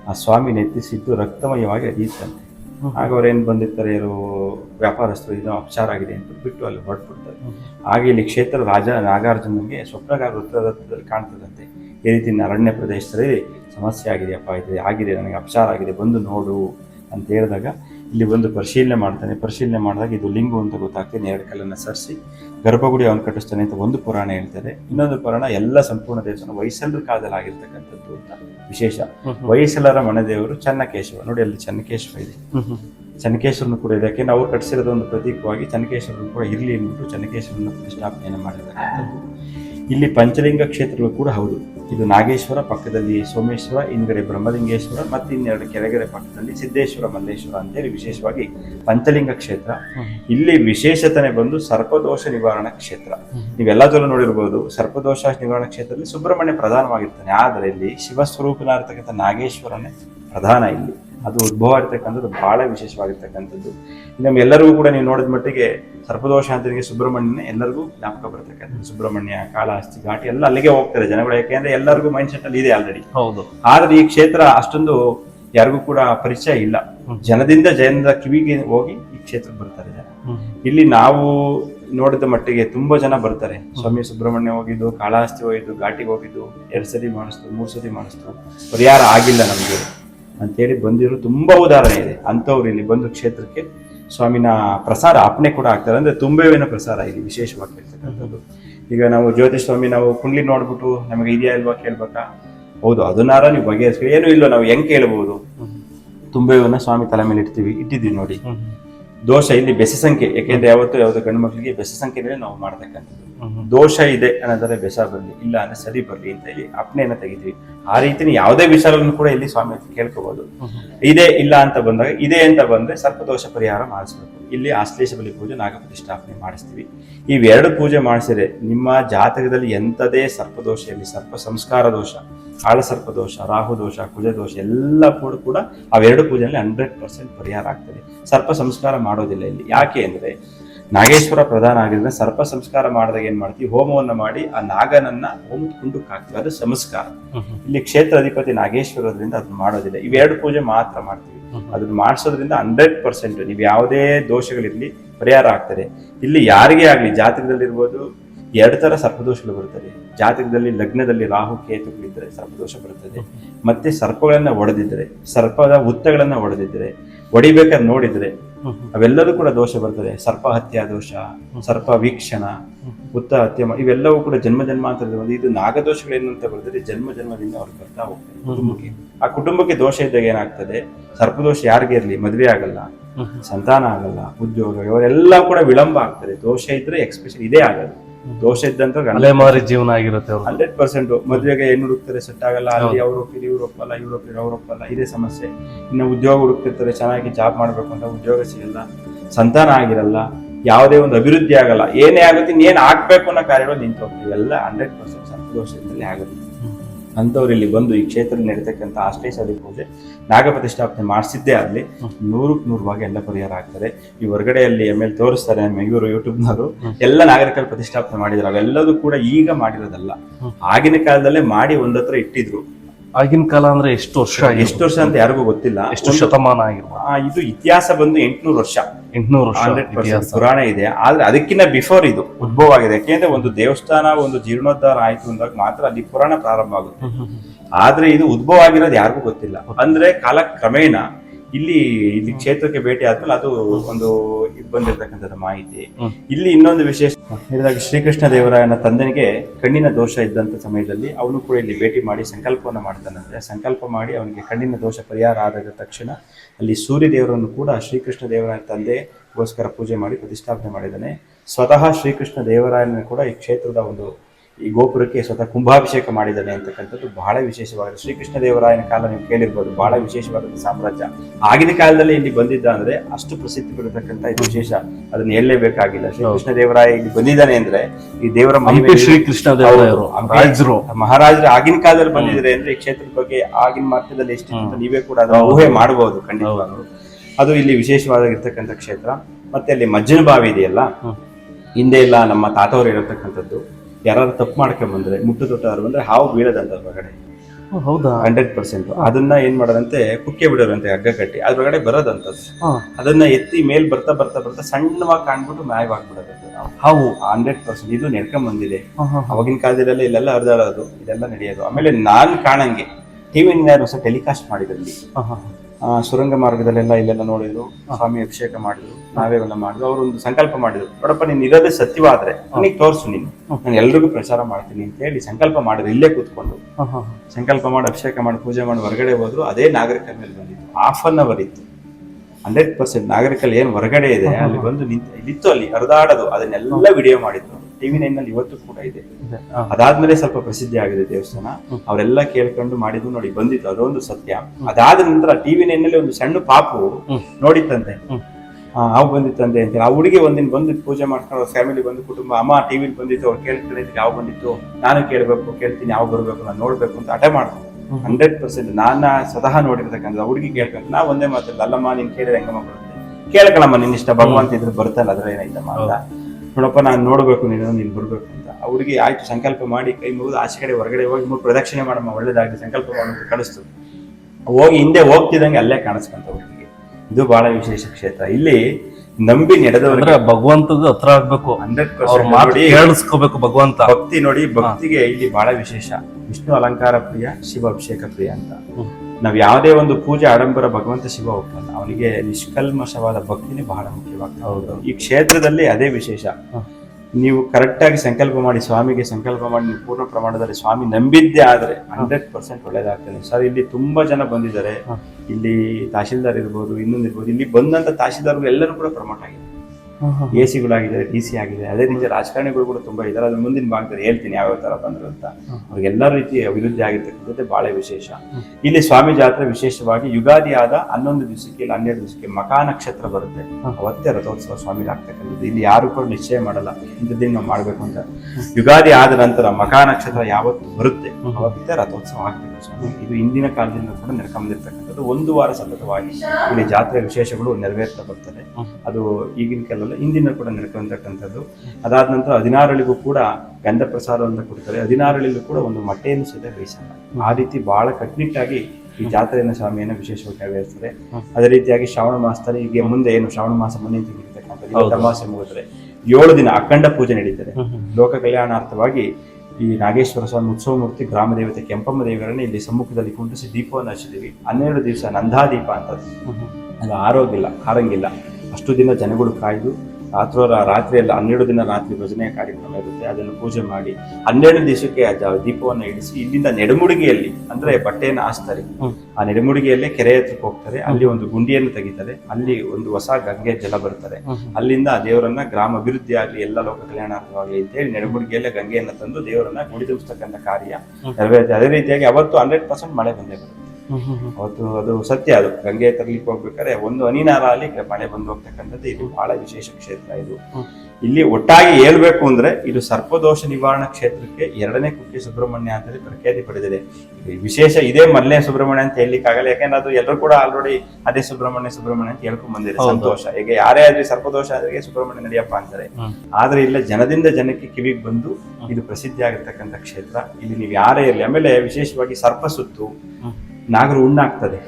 ಆ ಸ್ವಾಮಿ ನೆತ್ತಿಸಿದ್ದು ರಕ್ತಮಯವಾಗಿ ಅರಿಯುತ್ತಂತೆ ಆಗ ಅವ್ರೇನ್ ಬಂದಿರ್ತಾರೆ ಯಾರು ವ್ಯಾಪಾರಸ್ಥರು ಇದು ಅಪಚಾರ ಆಗಿದೆ ಅಂತ ಬಿಟ್ಟು ಅಲ್ಲಿ ಹೊರಟ್ಬಿಡ್ತಾರೆ. ಹಾಗೆ ಇಲ್ಲಿ ಕ್ಷೇತ್ರ ರಾಜ ನಾಗಾರ್ಜುನನಿಗೆ ಸ್ವಪ್ನಗಾರ ವೃತ್ತದಲ್ಲಿ ಕಾಣ್ತದಂತೆ. ಈ ರೀತಿ ಅರಣ್ಯ ಪ್ರದೇಶದಲ್ಲಿ ಸಮಸ್ಯೆ ಆಗಿದೆಯಪ್ಪ ಇದು ಆಗಿದೆ ನನಗೆ ಅಪಚಾರ ಆಗಿದೆ ಬಂದು ನೋಡು ಅಂತ ಹೇಳಿದಾಗ ಇಲ್ಲಿ ಬಂದು ಪರಿಶೀಲನೆ ಮಾಡ್ತಾನೆ. ಪರಿಶೀಲನೆ ಮಾಡಿದಾಗ ಇದು ಲಿಂಗು ಅಂತ ಗೊತ್ತಾಗ್ತದೆ ಎರಡು ಕಲ್ಲನ್ನು ಸರಿಸಿ ಗರ್ಭಗುಡಿ ಅವನು ಕಟ್ಟಿಸ್ತಾನೆ ಅಂತ ಒಂದು ಪುರಾಣ ಹೇಳ್ತಾರೆ. ಇನ್ನೊಂದು ಪುರಾಣ ಎಲ್ಲ ಸಂಪೂರ್ಣ ದೇವಸ್ಥಾನ ವೈಸಲ್ರ ಕಾಲದಲ್ಲಿ ಆಗಿರ್ತಕ್ಕಂಥದ್ದು ಅಂತ ವಿಶೇಷ. ವೈಸಲರ ಮನೆದೇವರು ಚನ್ನಕೇಶವ. ನೋಡಿ ಅಲ್ಲಿ ಚನ್ನಕೇಶವ ಇದೆ. ಚನ್ನಕೇಶ್ವರನು ಕೂಡ ಇದೆ. ಯಾಕೆಂದ್ರೆ ಅವ್ರು ಕಟ್ಟಿಸಿರೋದು ಒಂದು ಪ್ರತೀಕವಾಗಿ ಚನ್ನಕೇಶ್ವರನು ಕೂಡ ಇರಲಿ ಅಂದ್ಬಿಟ್ಟು ಚನ್ನಕೇಶ್ವರನ ಪ್ರತಿಷ್ಠಾಪನೆಯನ್ನು ಮಾಡಿರ್ತಕ್ಕಂಥದ್ದು. ಇಲ್ಲಿ ಪಂಚಲಿಂಗ ಕ್ಷೇತ್ರಗಳು ಕೂಡ ಹೌದು. ಇದು ನಾಗೇಶ್ವರ ಪಕ್ಕದಲ್ಲಿ ಸೋಮೇಶ್ವರ, ಹಿಂದ್ಗಡೆ ಬ್ರಹ್ಮಲಿಂಗೇಶ್ವರ ಮತ್ತು ಇನ್ನೆರಡು ಕೆಳಗಡೆ ಪಕ್ಕದಲ್ಲಿ ಸಿದ್ದೇಶ್ವರ, ಮಲ್ಲೇಶ್ವರ ಅಂತೇಳಿ ವಿಶೇಷವಾಗಿ ಪಂಚಲಿಂಗ ಕ್ಷೇತ್ರ. ಇಲ್ಲಿ ವಿಶೇಷತನೆ ಬಂದು ಸರ್ಪದೋಷ ನಿವಾರಣಾ ಕ್ಷೇತ್ರ. ನೀವೆಲ್ಲದರಲ್ಲೂ ನೋಡಿರ್ಬೋದು ಸರ್ಪದೋಷ ನಿವಾರಣಾ ಕ್ಷೇತ್ರದಲ್ಲಿ ಸುಬ್ರಹ್ಮಣ್ಯ ಪ್ರಧಾನವಾಗಿರ್ತಾನೆ. ಆದರೆ ಇಲ್ಲಿ ಶಿವಸ್ವರೂಪನಾಗಿರ್ತಕ್ಕಂಥ ನಾಗೇಶ್ವರನೇ ಪ್ರಧಾನ ಇಲ್ಲಿ. ಅದು ಉದ್ಭವ ಇರ್ತಕ್ಕಂಥದ್ದು ಬಹಳ ವಿಶೇಷವಾಗಿರ್ತಕ್ಕಂಥದ್ದು. ನಮ್ಮ ಎಲ್ಲರಿಗೂ ಕೂಡ ನೀವು ನೋಡಿದ ಮಟ್ಟಿಗೆ ಸರ್ಪದೋಷ ಅಂತನಿಗೆ ಸುಬ್ರಹ್ಮಣ್ಯನೇ ಎಲ್ಲರಿಗೂ ಜ್ಞಾಪಕ ಬರ್ತಕ್ಕಂಥದ್ದು. ಸುಬ್ರಹ್ಮಣ್ಯ ಕಾಳಹಸ್ತಿ ಘಾಟಿ ಎಲ್ಲ ಅಲ್ಲಿಗೆ ಹೋಗ್ತಾರೆ ಜನಗಳು. ಯಾಕೆಂದ್ರೆ ಎಲ್ಲರಿಗೂ ಮೈಂಡ್ ಸೆಟ್ ಅಲ್ಲಿ ಇದೆ ಆಲ್ರೆಡಿ ಹೌದು. ಆದ್ರೆ ಈ ಕ್ಷೇತ್ರ ಅಷ್ಟೊಂದು ಯಾರಿಗೂ ಕೂಡ ಪರಿಚಯ ಇಲ್ಲ. ಜನದಿಂದ ಜನದ ಕಿವಿಗೆ ಹೋಗಿ ಈ ಕ್ಷೇತ್ರಕ್ಕೆ ಬರ್ತಾರೆ ಜನ. ಇಲ್ಲಿ ನಾವು ನೋಡಿದ ಮಟ್ಟಿಗೆ ತುಂಬಾ ಜನ ಬರ್ತಾರೆ. ಸ್ವಾಮಿ ಸುಬ್ರಹ್ಮಣ್ಯ ಹೋಗಿದ್ದು ಕಾಳಹಸ್ತಿ ಹೋಗಿದ್ದು ಘಾಟಿಗೆ ಹೋಗಿದ್ದು ಎರಡ್ ಸತಿ ಮಾಡಿಸ್ತು ಮೂರ್ ಸತಿ ಮಾಡಿಸ್ತು. ಪರಿಹಾರ ಆಗಿಲ್ಲ ನಮಗೆ. ಅಂತೇಳಿ ಬಂದಿರೋ ತುಂಬ ಉದಾಹರಣೆ ಇದೆ. ಅಂಥವ್ರು ಇಲ್ಲಿ ಬಂದು ಕ್ಷೇತ್ರಕ್ಕೆ ಸ್ವಾಮಿನ ಪ್ರಸಾರ ಅಪ್ಪಣೆ ಕೂಡ ಆಗ್ತಾರೆ ಅಂದರೆ ತುಂಬೆವಿನ ಪ್ರಸಾರ ಇಲ್ಲಿ ವಿಶೇಷವಾಗಿ ಇರ್ತಕ್ಕಂಥದ್ದು ಈಗ ನಾವು ಜ್ಯೋತಿಷ್ ಸ್ವಾಮಿ ನಾವು ಕುಂಡ್ಲಿ ನೋಡ್ಬಿಟ್ಟು ನಮಗೆ ಇದೆಯಾ ಇಲ್ವಾ ಕೇಳ್ಬೇಕಾ? ಹೌದು ಅದನ್ನಾರ ನೀವು ಬಗೆಹರಿಸ್ಕೊಳ್ಳಿ. ಏನು ಇಲ್ಲ ನಾವು ಹೆಂಗೆ ಕೇಳ್ಬೋದು? ತುಂಬೆವನ್ನ ಸ್ವಾಮಿ ತಲೆ ಮೇಲೆ ಇಡ್ತೀವಿ. ಇಟ್ಟಿದ್ದೀವಿ ನೋಡಿ. ದೋಷ ಇಲ್ಲಿ ಬೆಸ ಸಂಖ್ಯೆ ಯಾಕೆಂದ್ರೆ ಯಾವತ್ತು ಯಾವ್ದು ಗಂಡು ಮಕ್ಕಳಿಗೆ ಬೆಸ ಸಂಖ್ಯೆನೇ ನಾವು ಮಾಡ್ತಕ್ಕಂಥದ್ದು. ದೋಷ ಇದೆ ಅನ್ನೋದರೆ ಬೆಸ ಬರಲಿ ಇಲ್ಲ ಅಂದ್ರೆ ಸರಿ ಬರಲಿ ಅಂತ ಹೇಳಿ ಅಪ್ನೆಯನ್ನ ತೆಗಿತೀವಿ. ಆ ರೀತಿ ಯಾವುದೇ ವಿಚಾರವನ್ನು ಕೂಡ ಇಲ್ಲಿ ಸ್ವಾಮಿ ಕೇಳ್ಕೋಬಹುದು ಇದೆ ಇಲ್ಲ ಅಂತ ಬಂದಾಗ ಇದೆ ಅಂತ ಬಂದ್ರೆ ಸರ್ಪದೋಷ ಪರಿಹಾರ ಮಾಡಿಸ್ಬೇಕು. ಇಲ್ಲಿ ಆಶ್ಲೇಷ ಬಲಿ ಪೂಜೆ ನಾಗಪ್ರತಿಷ್ಠಾಪನೆ ಮಾಡಿಸ್ತೀವಿ. ಇವೆರಡು ಪೂಜೆ ಮಾಡಿಸಿದ್ರೆ ನಿಮ್ಮ ಜಾತಕದಲ್ಲಿ ಎಂಥದೇ ಸರ್ಪದೋಷ ಇರಲಿ ಸರ್ಪ ಸಂಸ್ಕಾರ ದೋಷ ಆಳ ಸರ್ಪ ದೋಷ ರಾಹು ದೋಷ ಕುಜ ದೋಷ ಎಲ್ಲ ಕೂಡ ಕೂಡ ಅವೆರಡು ಪೂಜೆಯಲ್ಲಿ ಹಂಡ್ರೆಡ್ ಪರ್ಸೆಂಟ್ ಪರಿಹಾರ ಆಗ್ತದೆ. ಸರ್ಪ ಸಂಸ್ಕಾರ ಮಾಡೋದಿಲ್ಲ ಇಲ್ಲಿ. ಯಾಕೆ ಅಂದ್ರೆ ನಾಗೇಶ್ವರ ಪ್ರಧಾನ ಆಗಿದ್ರೆ ಸರ್ಪ ಸಂಸ್ಕಾರ ಮಾಡಿದಾಗ ಏನ್ ಮಾಡ್ತೀವಿ? ಹೋಮವನ್ನ ಮಾಡಿ ಆ ನಾಗನನ್ನ ಹೋಮದ ಕುಂಡಕ್ಕೆ ಹಾಕ್ತೀವಿ. ಅದು ಸಂಸ್ಕಾರ. ಇಲ್ಲಿ ಕ್ಷೇತ್ರ ಅಧಿಪತಿ ನಾಗೇಶ್ವರದ್ರಿಂದ ಅದನ್ನ ಮಾಡೋದಿಲ್ಲ. ಇವೆರಡು ಪೂಜೆ ಮಾತ್ರ ಮಾಡ್ತೀವಿ. ಅದನ್ನ ಮಾಡಿಸೋದ್ರಿಂದ ಹಂಡ್ರೆಡ್ ಪರ್ಸೆಂಟ್ ನೀವು ಯಾವುದೇ ದೋಷಗಳಿರ್ಲಿ ಪರಿಹಾರ ಆಗ್ತದೆ. ಇಲ್ಲಿ ಯಾರಿಗೇ ಆಗ್ಲಿ ಜಾತಕದಲ್ಲಿರ್ಬೋದು ಎರಡು ತರ ಸರ್ಪದೋಷಗಳು ಬರ್ತದೆ ಜಾತಕದಲ್ಲಿ ಲಗ್ನದಲ್ಲಿ ರಾಹು ಕೇತುಗಳಿದ್ದರೆ ಸರ್ಪದೋಷ ಬರ್ತದೆ ಮತ್ತೆ ಸರ್ಪಗಳನ್ನ ಹೊಡೆದಿದ್ರೆ ಸರ್ಪದ ಹುತ್ತಗಳನ್ನ ಹೊಡೆದಿದ್ರೆ ಒಡಿಬೇಕಾದ್ರೆ ನೋಡಿದ್ರೆ ಅವೆಲ್ಲದೂ ಕೂಡ ದೋಷ ಬರ್ತದೆ. ಸರ್ಪ ಹತ್ಯಾ ದೋಷ ಸರ್ಪ ವೀಕ್ಷಣ ಉತ್ತ ಹತ್ಯೆ ಇವೆಲ್ಲವೂ ಕೂಡ ಜನ್ಮ ಜನ್ಮಾಂತರದ ಇದು ನಾಗದೋಷಗಳೇನು ಅಂತ ಬರ್ತದೆ ಜನ್ಮ ಜನ್ಮದಿಂದ ಅವ್ರು ಬರ್ತಾ ಹೋಗ್ತಾರೆ ಕುಟುಂಬಕ್ಕೆ. ಆ ಕುಟುಂಬಕ್ಕೆ ದೋಷ ಇದ್ದಾಗ ಏನಾಗ್ತದೆ? ಸರ್ಪದೋಷ ಯಾರಿಗೆ ಇರಲಿ? ಮದುವೆ ಆಗಲ್ಲ ಸಂತಾನ ಆಗಲ್ಲ ಉದ್ಯೋಗ ಇವರೆಲ್ಲ ಕೂಡ ವಿಳಂಬ ಆಗ್ತದೆ. ದೋಷ ಇದ್ರೆ ಎಕ್ಸ್ಪೆಷಲ್ ಇದೇ ಆಗಲ್ಲ. ದೋಷ ಇದ್ದಂತ ಅಲೆಮಾರಿ ಜೀವನ ಆಗಿರುತ್ತೆ ಅವ್ರು ಹಂಡ್ರೆಡ್ ಪರ್ಸೆಂಟ್ ಮದುವೆಗೆ ಏನು ಹುಡುಕ್ತಾರೆ ಸೆಟ್ ಆಗಲ್ಲ ಅಲ್ಲಿ ಅವ್ರು ಒಪ್ಪಿರಿ ಇವ್ರು ಒಪ್ಪಲ್ಲ ಇವ್ರು ಒಪ್ಪಿರಿ ಅವ್ರು ಒಪ್ಪಲ್ಲ ಇದೇ ಸಮಸ್ಯೆ. ಇನ್ನು ಉದ್ಯೋಗ ಹುಡುಕ್ತಿರ್ತಾರೆ ಚೆನ್ನಾಗಿ ಜಾಬ್ ಮಾಡ್ಬೇಕು ಅಂತ ಉದ್ಯೋಗ ಸಿಗಲ್ಲ ಸಂತಾನ ಆಗಿರಲ್ಲ ಯಾವುದೇ ಒಂದು ಅಭಿವೃದ್ಧಿ ಆಗಲ್ಲ ಏನೇ ಆಗುತ್ತೆ ಇನ್ನೇನ್ ಆಗ್ಬೇಕು ಅನ್ನೋ ಕಾರ್ಯಗಳು ನಿಂತು ಹೋಗ್ತೀವಿ ಎಲ್ಲ ಹಂಡ್ರೆಡ್ ಪರ್ಸೆಂಟ್ ಸಂತೋಷದಲ್ಲಿ ಆಗುತ್ತೆ. ಅಂಥವ್ರು ಇಲ್ಲಿ ಬಂದು ಈ ಕ್ಷೇತ್ರದಲ್ಲಿ ನಡೀತಕ್ಕಂಥ ಆಶ್ಲೇಷಾದಿ ಪೂಜೆ ನಾಗ ಪ್ರತಿಷ್ಠಾಪನೆ ಮಾಡಿಸಿದ್ದೇ ಆಗಲಿ ನೂರಕ್ಕೆ ನೂರು ಭಾಗ ಎಲ್ಲ ಪರಿಹಾರ ಆಗ್ತದೆ. ಈ ಹೊರಗಡೆಯಲ್ಲಿ ಆಮೇಲೆ ತೋರಿಸ್ತಾರೆ ನಮ್ಮ ಇವರು ಯೂಟ್ಯೂಬ್ನವರು. ಎಲ್ಲ ನಾಗರಿಕರು ಪ್ರತಿಷ್ಠಾಪನೆ ಮಾಡಿದ್ರು ಅವೆಲ್ಲದೂ ಕೂಡ ಈಗ ಮಾಡಿರೋದಲ್ಲ. ಆಗಿನ ಕಾಲದಲ್ಲೇ ಮಾಡಿ ಒಂದತ್ರ ಇಟ್ಟಿದ್ರು. ಆಗಿನ ಕಾಲ ಅಂದ್ರೆ ಎಷ್ಟು ವರ್ಷ ಎಷ್ಟು ವರ್ಷ ಅಂತ ಯಾರಿಗೂ ಗೊತ್ತಿಲ್ಲ. ಎಷ್ಟು ಶತಮಾನ ಆಗಿರ್ಬೋದು. ಆ, ಇದು ಇತಿಹಾಸ ಬಂದು ಎಂಟುನೂರು ವರ್ಷ. ಎಂಟ್ನೂರು ವರ್ಷ ಪುರಾಣ ಇದೆ. ಆದ್ರೆ ಅದಕ್ಕಿಂತ ಬಿಫೋರ್ ಇದು ಉದ್ಭವ ಆಗಿದೆ ಯಾಕೆಂದ್ರೆ ಒಂದು ದೇವಸ್ಥಾನ ಒಂದು ಜೀರ್ಣೋದ್ಧಾರ ಆಯ್ತು ಅಂದಾಗ ಮಾತ್ರ ಅಲ್ಲಿ ಪುರಾಣ ಪ್ರಾರಂಭ ಆಗುತ್ತೆ. ಆದ್ರೆ ಇದು ಉದ್ಭವ ಆಗಿರೋದು ಯಾರಿಗೂ ಗೊತ್ತಿಲ್ಲ. ಅಂದ್ರೆ ಕಾಲ ಕ್ರಮೇಣ ಇಲ್ಲಿ ಇಲ್ಲಿ ಕ್ಷೇತ್ರಕ್ಕೆ ಭೇಟಿ ಆದ್ಮೇಲೆ ಅದು ಒಂದು ಬಂದಿರತಕ್ಕಂಥದ್ದು ಮಾಹಿತಿ. ಇಲ್ಲಿ ಇನ್ನೊಂದು ವಿಶೇಷ ಹೇಳಿದಾಗ ಶ್ರೀಕೃಷ್ಣ ದೇವರಾಯನ ತಂದೆನಿಗೆ ಕಣ್ಣಿನ ದೋಷ ಇದ್ದಂತ ಸಮಯದಲ್ಲಿ ಅವನು ಕೂಡ ಇಲ್ಲಿ ಭೇಟಿ ಮಾಡಿ ಸಂಕಲ್ಪವನ್ನು ಮಾಡ್ತಾನಂತೆ ಸಂಕಲ್ಪ ಮಾಡಿ ಅವನಿಗೆ ಕಣ್ಣಿನ ದೋಷ ಪರಿಹಾರ ಆದ ತಕ್ಷಣ ಅಲ್ಲಿ ಸೂರ್ಯ ದೇವರನ್ನು ಕೂಡ ಶ್ರೀಕೃಷ್ಣ ದೇವರಾಯನ ತಂದೆಗೋಸ್ಕರ ಪೂಜೆ ಮಾಡಿ ಪ್ರತಿಷ್ಠಾಪನೆ ಮಾಡಿದ್ದಾನೆ. ಸ್ವತಃ ಶ್ರೀಕೃಷ್ಣ ದೇವರಾಯನ ಕೂಡ ಈ ಕ್ಷೇತ್ರದ ಒಂದು ಈ ಗೋಪುರಕ್ಕೆ ಸ್ವತಃ ಕುಂಭಾಭಿಷೇಕ ಮಾಡಿದ್ದಾನೆ ಅಂತಕ್ಕಂಥದ್ದು ಬಹಳ ವಿಶೇಷವಾಗಿದೆ. ಶ್ರೀಕೃಷ್ಣ ದೇವರಾಯನ ಕಾಲ ನೀವು ಕೇಳಿರ್ಬೋದು ಬಹಳ ವಿಶೇಷವಾದ ಸಾಮ್ರಾಜ್ಯ. ಆಗಿನ ಕಾಲದಲ್ಲಿ ಇಲ್ಲಿ ಬಂದಿದ್ದ ಅಂದ್ರೆ ಅಷ್ಟು ಪ್ರಸಿದ್ಧಿ ಪಡೆತಕ್ಕಂಥ ಇದು ವಿಶೇಷ. ಅದನ್ನ ಹೇಳಲೇಬೇಕಾಗಿಲ್ಲ. ಶ್ರೀಕೃಷ್ಣ ದೇವರಾಯ ಇಲ್ಲಿ ಬಂದಿದ್ದಾನೆ ಅಂದ್ರೆ ಈ ದೇವರ ಶ್ರೀಕೃಷ್ಣ ದೇವರಾಯರು ರಾಜರು. ಮಹಾರಾಜರು ಆಗಿನ ಕಾಲದಲ್ಲಿ ಬಂದಿದ್ರೆ ಅಂದ್ರೆ ಈ ಕ್ಷೇತ್ರದ ಬಗ್ಗೆ ಆಗಿನ ಮಟ್ಟದಲ್ಲಿ ಎಷ್ಟು ನೀವೇ ಕೂಡ ಅದನ್ನ ಊಹೆ ಮಾಡಬಹುದು ಖಂಡಿತವಾಗ್ಲು. ಅದು ಇಲ್ಲಿ ವಿಶೇಷವಾಗಿರ್ತಕ್ಕಂಥ ಕ್ಷೇತ್ರ. ಮತ್ತೆ ಅಲ್ಲಿ ಮಜ್ಜನ ಬಾವಿ ಇದೆಯಲ್ಲ? ಹಿಂದೆ ಎಲ್ಲ ನಮ್ಮ ತಾತವರು ಇರತಕ್ಕಂಥದ್ದು. ಯಾರು ತಪ್ಪು ಮಾಡ್ಕೊಂಡ್ ಬಂದ್ರೆ ಮುಟ್ಟು ತೊಟ್ಟವ್ರು ಬಂದ್ರೆ ಹಾವು ಬೀಳದಂತ ಹೊರಗಡೆ. ಹೌದಾ? ಹಂಡ್ರೆಡ್ ಪರ್ಸೆಂಟ್ ಅದನ್ನ ಏನ್ ಮಾಡೋದಂತೆ ಕುಕ್ಕೆ ಬಿಡೋರಂತೆ ಹಗ್ಗ ಕಟ್ಟಿ ಅದ್ರೊಳಗಡೆ ಬರೋದಂತದ್ದು. ಬರೋದಂತ ಅದನ್ನ ಎತ್ತಿ ಮೇಲ್ ಬರ್ತಾ ಬರ್ತಾ ಬರ್ತಾ ಸಣ್ಣವಾಗಿ ಕಾಣ್ಬಿಟ್ಟು ಮ್ಯಾಯವಾಗ್ಬಿಡೋದಂತೆ ಹಾವು? ಹಂಡ್ರೆಡ್ ಪರ್ಸೆಂಟ್ ಇದು ನೆಡ್ಕೊಂಡ್ ಬಂದಿದೆ. ಅವಾಗಿನ ಕಾಲದಲ್ಲೆಲ್ಲ ಇಲ್ಲೆಲ್ಲ ಹರಿದಾಡೋದು ಇದೆಲ್ಲ ನಡೆಯೋದು. ಆಮೇಲೆ ನಾನ್ ಕಾಣಂಗೆ ಟಿವಿ ಸಹ ಟೆಲಿಕಾಸ್ಟ್ ಮಾಡಿದ್ರು ಇಲ್ಲಿ ಹಾ, ಹಾ, ಆ, ಸುರಂಗ ಮಾರ್ಗದಲ್ಲೆಲ್ಲ ಇಲ್ಲೆಲ್ಲ ನೋಡಿದ್ರು. ಸ್ವಾಮಿ ಅಭಿಷೇಕ ಮಾಡಿದ್ರು ನಾವೇವೆಲ್ಲ ಮಾಡಿದ್ರು. ಅವರು ಒಂದು ಸಂಕಲ್ಪ ಮಾಡಿದ್ರು. ನೋಡಪ್ಪ ನೀನ್ ಇರೋದೇ ಸತ್ಯವಾದ್ರೆ ನನಗೆ ತೋರಿಸು ನೀನು. ನಾನು ಎಲ್ರಿಗೂ ಪ್ರಚಾರ ಮಾಡ್ತೀನಿ ಅಂತ ಹೇಳಿ ಸಂಕಲ್ಪ ಮಾಡಿದ್ರು ಇಲ್ಲೇ ಕೂತ್ಕೊಂಡು. ಸಂಕಲ್ಪ ಮಾಡಿ ಅಭಿಷೇಕ ಮಾಡಿ ಪೂಜೆ ಮಾಡಿ ಹೊರಗಡೆ ಹೋದ್ರು ಅದೇ ನಾಗರಿಕ ಮೇಲೆ ಬಂದಿತ್ತು. ಹಾಫ್ ಅನ್ ಅವರ್ ಇತ್ತು. ಹಂಡ್ರೆಡ್ ಪರ್ಸೆಂಟ್ ನಾಗರಿಕಲ್ಲಿ ಏನು ಹೊರಗಡೆ ಇದೆ ಅಲ್ಲಿ ಬಂದು ನಿಂತು ಇಲ್ಲಿತ್ತು ಅಲ್ಲಿ ಹರಿದಾಡೋದು ಅದನ್ನೆಲ್ಲ ವಿಡಿಯೋ ಮಾಡಿದ್ರು ಟಿವಿ ನೈನ್ನಲ್ಲಿ ಇವತ್ತು ಕೂಡ ಇದೆ. ಅದಾದ್ಮೇಲೆ ಸ್ವಲ್ಪ ಪ್ರಸಿದ್ಧಿ ಆಗಿದೆ ದೇವಸ್ಥಾನ. ಅವರೆಲ್ಲ ಕೇಳ್ಕೊಂಡು ಮಾಡಿದ್ದು ನೋಡಿ ಬಂದಿತ್ತು ಅದೊಂದು ಸತ್ಯ. ಅದಾದ ನಂತರ ಟಿವಿ ನಲ್ಲಿ ಒಂದು ಸಣ್ಣ ಪಾಪು. ನೋಡಿತ್ತಂತೆ. ಹಾವು ಬಂದಿತ್ತಂತೆ ಅಂತ ಆ ಹುಡುಗಿ ಒಂದಿನ ಬಂದು ಪೂಜೆ ಮಾಡ್ಕೊಂಡು ಅವ್ರ ಫ್ಯಾಮಿಲಿ ಬಂದು ಕುಟುಂಬ ಅಮ್ಮ ಟಿವಿಲಿ ಬಂದಿತ್ತು ಅವ್ರು ಕೇಳ್ತಾರೆ ಯಾವ ಬಂದಿತ್ತು. ನಾನು ಕೇಳಬೇಕು ಕೇಳ್ತೀನಿ ಯಾವ ಬರ್ಬೇಕು ನಾನು ನೋಡ್ಬೇಕು ಅಂತ ಹಠ ಮಾಡ್ತೀನಿ ಹಂಡ್ರೆಡ್ ಪರ್ಸೆಂಟ್ ನಾನ ಸ್ವತಃ ನೋಡಿರ್ತಕ್ಕಂಥ ಹುಡುಗಿ ಕೇಳ್ಕೊಂಡು ನಾ ಒಂದೇ ಮಾತು ಅಲ್ಲಮ್ಮ ನೀನ್ ಕೇಳಿದ್ರೆ ಹೆಂಗಮ್ಮ ಬರುತ್ತೆ? ಕೇಳ್ಕೊಳಮ್ಮ ನಿನ್ನಿಷ್ಟ ಭಗವಂತ ಇದ್ರೆ ಬರ್ತಾನೆ ಅದ್ರ ಏನಾಯ್ತಮ್ಮ ಅಂತ. ನೋಡಪ್ಪ ನಾನು ನೋಡಬೇಕು ನೀನು ನೀನು ಬರಬೇಕು ಅಂತ. ಅವ್ರಿಗೆ ಆಯ್ತು ಸಂಕಲ್ಪ ಮಾಡಿ ಕೈ ಮುಗಿದು ಆಚೆ ಕಡೆ ಹೊರಗಡೆ ಹೋಗಿ ಮೂರು ಪ್ರದಕ್ಷಿಣೆ ಮಾಡಮ್ಮ ಒಳ್ಳೇದಾಗಲಿ ಸಂಕಲ್ಪ ಮಾಡೋದು ಕಳಿಸ್ತು. ಹೋಗಿ ಹಿಂದೆ ಹೋಗ್ತಿದ್ದಂಗೆ ಅಲ್ಲೇ ಕಾಣಿಸ್ಕೊಂತ ಅವ್ರಿಗೆ. ಇದು ಬಹಳ ವಿಶೇಷ ಕ್ಷೇತ್ರ. ಇಲ್ಲಿ ನಂಬಿ ನಡೆದವರಿಗೆ ಭಗವಂತದ್ದು ಭಗವಂತದ ಹತ್ರ ಆಗ್ಬೇಕು. ಹಂಡ್ರೆಡ್ ಹೇಳಿಸ್ಕೋಬೇಕು ಪರ್ಸೆಂಟ್ ಕೇಳಿಸ್ಕೋಬೇಕು ಭಗವಂತ. ಭಕ್ತಿ ನೋಡಿ ಭಕ್ತಿಗೆ ಇಲ್ಲಿ ಬಹಳ ವಿಶೇಷ. ವಿಷ್ಣು ಅಲಂಕಾರ ಪ್ರಿಯ ಶಿವ ಅಭಿಷೇಕ ಪ್ರಿಯ ಅಂತ. ನಾವ್ ಯಾವುದೇ ಒಂದು ಪೂಜೆ ಆಡಂಬರ ಭಗವಂತ ಶಿವ ಒಪ್ಪಲ್ಲ ಅವನಿಗೆ ನಿಷ್ಕಲ್ಮಶವಾದ ಭಕ್ತಿನೇ ಬಹಳ ಮುಖ್ಯವಾಗ್ತದೆ ಹೌದು. ಈ ಕ್ಷೇತ್ರದಲ್ಲಿ ಅದೇ ವಿಶೇಷ. ನೀವು ಕರೆಕ್ಟಾಗಿ ಸಂಕಲ್ಪ ಮಾಡಿ ಸ್ವಾಮಿಗೆ ಸಂಕಲ್ಪ ಮಾಡಿ ನೀವು ಪೂರ್ಣ ಪ್ರಮಾಣದಲ್ಲಿ ಸ್ವಾಮಿ ನಂಬಿದ್ದೆ ಆದರೆ ಹಂಡ್ರೆಡ್ ಪರ್ಸೆಂಟ್ ಒಳ್ಳೇದಾಗ್ತದೆ. ಸರ್ ಇಲ್ಲಿ ತುಂಬಾ ಜನ ಬಂದಿದ್ದಾರೆ. ಇಲ್ಲಿ ತಹಶೀಲ್ದಾರ್ ಇರ್ಬೋದು ಇನ್ನೊಂದು ಇರ್ಬೋದು. ಇಲ್ಲಿ ಬಂದಂತ ತಹಶೀಲ್ದಾರ್ಗಳು ಎಲ್ಲರೂ ಕೂಡ ಪ್ರಮೋಟ್ ಆಗಿದೆ. ಎ ಸಿಗಳಾಗಿದ್ದಾರೆ ಡಿ ಸಿ ಆಗಿದೆ ಅದೇ ರೀತಿ ರಾಜಕಾರಣಿಗಳು ಕೂಡ ತುಂಬಾ ಇದಾರೆ. ಅದ್ರ ಮುಂದಿನ ಭಾಗದಲ್ಲಿ ಹೇಳ್ತೀನಿ ಯಾವ ತರ ಬಂದ್ರು ಅಂತ. ಅವ್ರಿಗೆಲ್ಲ ರೀತಿ ಅಭಿವೃದ್ಧಿ ಆಗಿರ್ತಕ್ಕಂಥದ್ದು ಬಹಳ ವಿಶೇಷ. ಇಲ್ಲಿ ಸ್ವಾಮಿ ಜಾತ್ರೆ ವಿಶೇಷವಾಗಿ ಯುಗಾದಿ ಆದ ಹನ್ನೊಂದು ದಿವಸಕ್ಕೆ ಇಲ್ಲ ಹನ್ನೆರಡು ದಿವಸಕ್ಕೆ ಮಕಾ ನಕ್ಷತ್ರ ಬರುತ್ತೆ. ಅವತ್ತೇ ರಥೋತ್ಸವ ಸ್ವಾಮಿ ಆಗ್ತಕ್ಕಂಥದ್ದು. ಇಲ್ಲಿ ಯಾರು ಕೂಡ ನಿಶ್ಚಯ ಮಾಡಲ್ಲ. ಇಂಥದ್ದನ್ನು ನಾವು ಮಾಡ್ಬೇಕು ಅಂತ. ಯುಗಾದಿ ಆದ ನಂತರ ಮಕಾ ನಕ್ಷತ್ರ ಯಾವತ್ತು ಬರುತ್ತೆ. ಅವತ್ತೆ ರಥೋತ್ಸವ ಆಗ್ತಕ್ಕಂಥ ಸ್ವಾಮಿ. ಇದು ಹಿಂದಿನ ಕಾಲದಿಂದ ಕೂಡ ನೆಡ್ಕೊಂಡಿರ್ತಕ್ಕಂಥದ್ದು ಒಂದು ವಾರ ಸತತವಾಗಿ ಇಲ್ಲಿ ಜಾತ್ರೆ ವಿಶೇಷಗಳು ನೆರವೇರ್ತಾ ಬರ್ತದೆ ಅದು ಈಗಿನ ಕಾಲದಲ್ಲಿ ಹಿಂದಿನ ಕೂಡ ನಡ್ಕೊಂತಕ್ಕಂಥದ್ದು ಅದಾದ ನಂತರ ಹದಿನಾರಳಿಗೂ ಕೂಡ ಗಂಧ ಪ್ರಸಾದವನ್ನು ಕೊಡ್ತಾರೆ. ಹದಿನಾರಳಿಗೂ ಕೂಡ ಒಂದು ಮಟ್ಟೆಯನ್ನು ಸಹಿತ ಬೇಯಿಸಲ್ಲ ಆ ರೀತಿ ಬಹಳ ಕಟ್ಟುನಿಟ್ಟಾಗಿ ಈ ಜಾತ್ರೆಯನ್ನು ಸ್ವಾಮಿಯನ್ನು ವಿಶೇಷವಾಗಿ ನೆರವೇರಿಸ್ತಾರೆ. ಅದೇ ರೀತಿಯಾಗಿ ಶ್ರಾವಣ ಮಾಸದಲ್ಲಿ ಈಗ ಮುಂದೆ ಏನು ಶ್ರಾವಣ ಮಾಸ ಮನೆ ತಿಂಗಳಿರ್ತಕ್ಕಂಥದ್ದು ಅಮಾವಾಸ್ಯೆ ಮುಗಿದ್ರೆ ಏಳು ದಿನ ಅಖಂಡ ಪೂಜೆ ನಡೀತದೆ. ಲೋಕ ಕಲ್ಯಾಣಾರ್ಥವಾಗಿ ಈ ನಾಗೇಶ್ವರ ಸ್ವಾಮಿ ಉತ್ಸವ ಮೂರ್ತಿ ಗ್ರಾಮ ದೇವತೆ ಕೆಂಪಮ್ಮ ದೇವರನ್ನ ಇಲ್ಲಿ ಸಮ್ಮುಖದಲ್ಲಿ ಕುಂಡಿಸಿ ದೀಪವನ್ನು ಹಚ್ಚಿದ್ದೀವಿ. ಹನ್ನೆರಡು ದಿವಸ ನಂದಾದೀಪ ಅಂತ ಅದು. ಆರೋಗಿಲ್ಲ ಹಾರಂಗಿಲ್ಲ ಅಷ್ಟು ದಿನ ಜನಗಳು ಕಾಯ್ದು ರಾತ್ರೋ ರಾತ್ರಿಯಲ್ಲಿ ಹನ್ನೆರಡು ದಿನ ರಾತ್ರಿ ಭಜನೆಯ ಕಾರ್ಯಕ್ರಮ ಇರುತ್ತೆ. ಅದನ್ನು ಪೂಜೆ ಮಾಡಿ ಹನ್ನೆರಡು ದಿವಸಕ್ಕೆ ದೀಪವನ್ನು ಇಡಿಸಿ ಇಲ್ಲಿಂದ ನೆಡಮುಡಿಗೆಯಲ್ಲಿ ಅಂದ್ರೆ ಬಟ್ಟೆಯನ್ನು ಹಾಸ್ತಾರೆ. ಆ ನೆಡಮುಡಿಗೆಯಲ್ಲೇ ಕೆರೆ ಹತ್ರಕ್ಕೆ ಹೋಗ್ತಾರೆ. ಅಲ್ಲಿ ಒಂದು ಗುಂಡಿಯನ್ನು ತೆಗಿತಾರೆ. ಅಲ್ಲಿ ಒಂದು ಹೊಸ ಗಂಗೆ ಜಲ ಬರ್ತಾರೆ ಅಲ್ಲಿಂದ ಆ ದೇವರನ್ನ ಗ್ರಾಮ ಅಭಿವೃದ್ಧಿ ಆಗಲಿ ಎಲ್ಲ ಲೋಕ ಕಲ್ಯಾಣಾರ್ಥವಾಗಲಿ ಅಂತೇಳಿ ನೆಡಮುಡಿಗೆಯಲ್ಲೇ ಗಂಗೆಯನ್ನು ತಂದು ದೇವರನ್ನ ಗುಡಿ ತುಂಬಿಸ್ತಕ್ಕಂಥ ಕಾರ್ಯ ನೆರವೇರುತ್ತೆ. ಅದೇ ರೀತಿಯಾಗಿ ಅವತ್ತು ಹಂಡ್ರೆಡ್ ಪರ್ಸೆಂಟ್ ಮಳೆ ಬಂದೇ ಬರುತ್ತೆ. ಅವತ್ತು ಅದು ಸತ್ಯ ಅದು. ಗಂಗೆ ತರ್ಲಿಕ್ಕೆ ಹೋಗ್ಬೇಕಾದ್ರೆ ಒಂದು ಅನಿನಾರ ಅಲ್ಲಿ ಮಳೆ ಬಂದು ಹೋಗ್ತಕ್ಕಂಥದ್ದು ಇದು ಬಹಳ ವಿಶೇಷ ಕ್ಷೇತ್ರ ಇದು. ಇಲ್ಲಿ ಒಟ್ಟಾಗಿ ಹೇಳ್ಬೇಕು ಅಂದ್ರೆ ಇದು ಸರ್ಪದೋಷ ನಿವಾರಣಾ ಕ್ಷೇತ್ರಕ್ಕೆ ಎರಡನೇ ಕುಕ್ಕೆ ಸುಬ್ರಹ್ಮಣ್ಯ ಅಂತೇಳಿ ಪ್ರಖ್ಯಾತಿ ಪಡೆದಿದೆ. ವಿಶೇಷ ಇದೇ ಮೊದಲನೇ ಸುಬ್ರಹ್ಮಣ್ಯ ಅಂತ ಹೇಳಲಿಕ್ಕಾಗಲ್ಲ ಯಾಕಂದ್ರೆ ಅದು ಎಲ್ಲರೂ ಕೂಡ ಆಲ್ರೆಡಿ ಅದೇ ಸುಬ್ರಹ್ಮಣ್ಯ ಸುಬ್ರಹ್ಮಣ್ಯ ಅಂತ ಹೇಳ್ಕೊಂಡ್ ಬಂದಿದೆ ಸಂತೋಷ. ಈಗ ಯಾರೇ ಆದ್ರೆ ಸರ್ಪದೋಷ ಆದ್ರೆ ಸುಬ್ರಹ್ಮಣ್ಯ ನಡೆಯಪ್ಪ ಅಂತಾರೆ. ಆದ್ರೆ ಇಲ್ಲ ಜನದಿಂದ ಜನಕ್ಕೆ ಕಿವಿಗೆ ಬಂದು ಇದು ಪ್ರಸಿದ್ಧಿ ಆಗಿರ್ತಕ್ಕಂಥ ಕ್ಷೇತ್ರ. ಇಲ್ಲಿ ನೀವು ಯಾರೇ ಇರಲಿ ಆಮೇಲೆ ವಿಶೇಷವಾಗಿ ಸರ್ಪ ಸುತ್ತು ನಾಗರು ಉಣ್ಣಾಗ್ತದೆ.